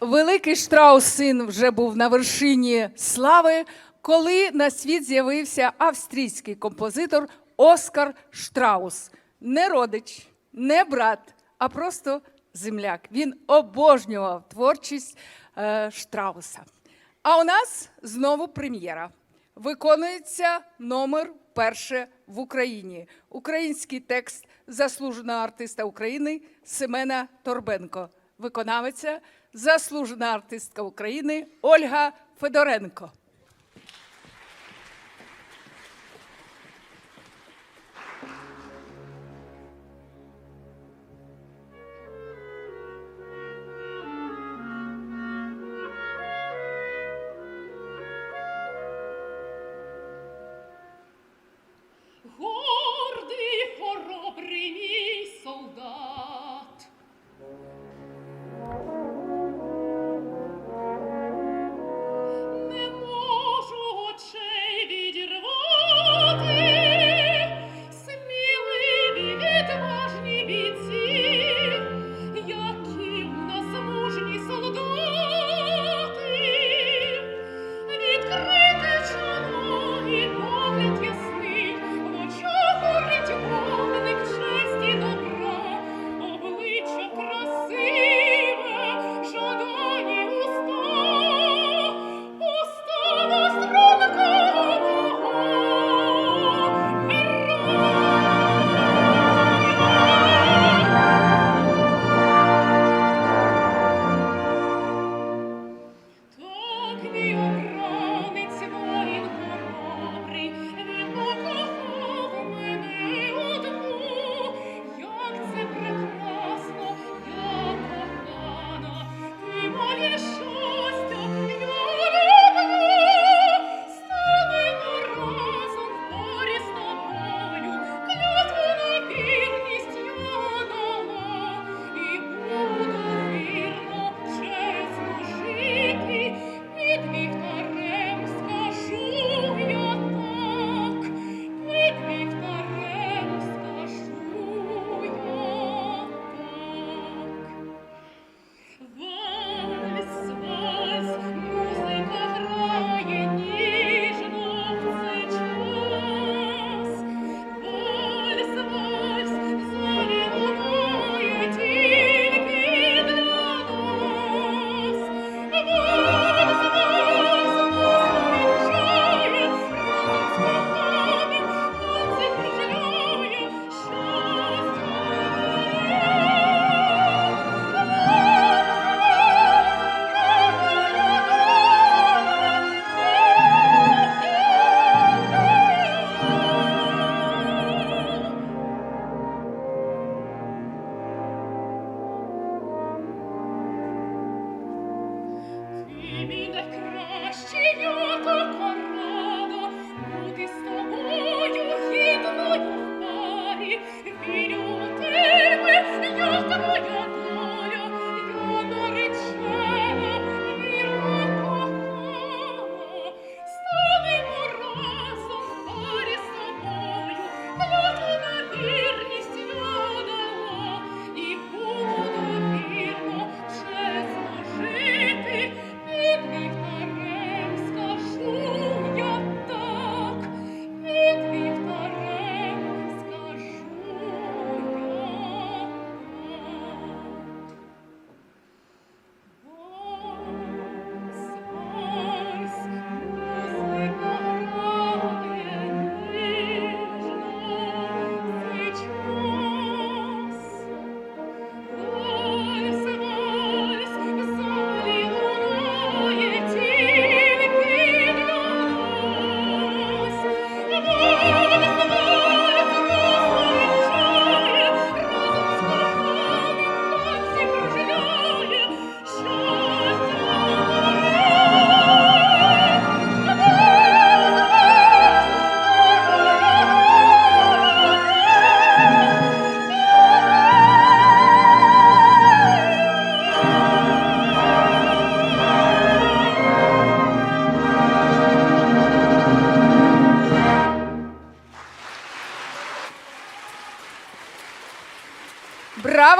Великий Штраус син вже був на вершині слави, коли на світ з'явився австрійський композитор Оскар Штраус, не родич, не брат, а просто земляк. Він обожнював творчість е, Штрауса. А у нас знову прем'єра. Виконується номер перше в Україні. Український текст заслуженого артиста України Семена Торбенко. Виконавиця – заслужена артистка України Ольга Федоренко.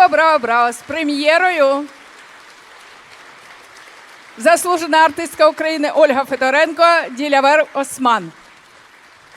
Браво, браво! З прем'єрою! Заслужена артистка України Ольга Федоренко, Ділявер Осман.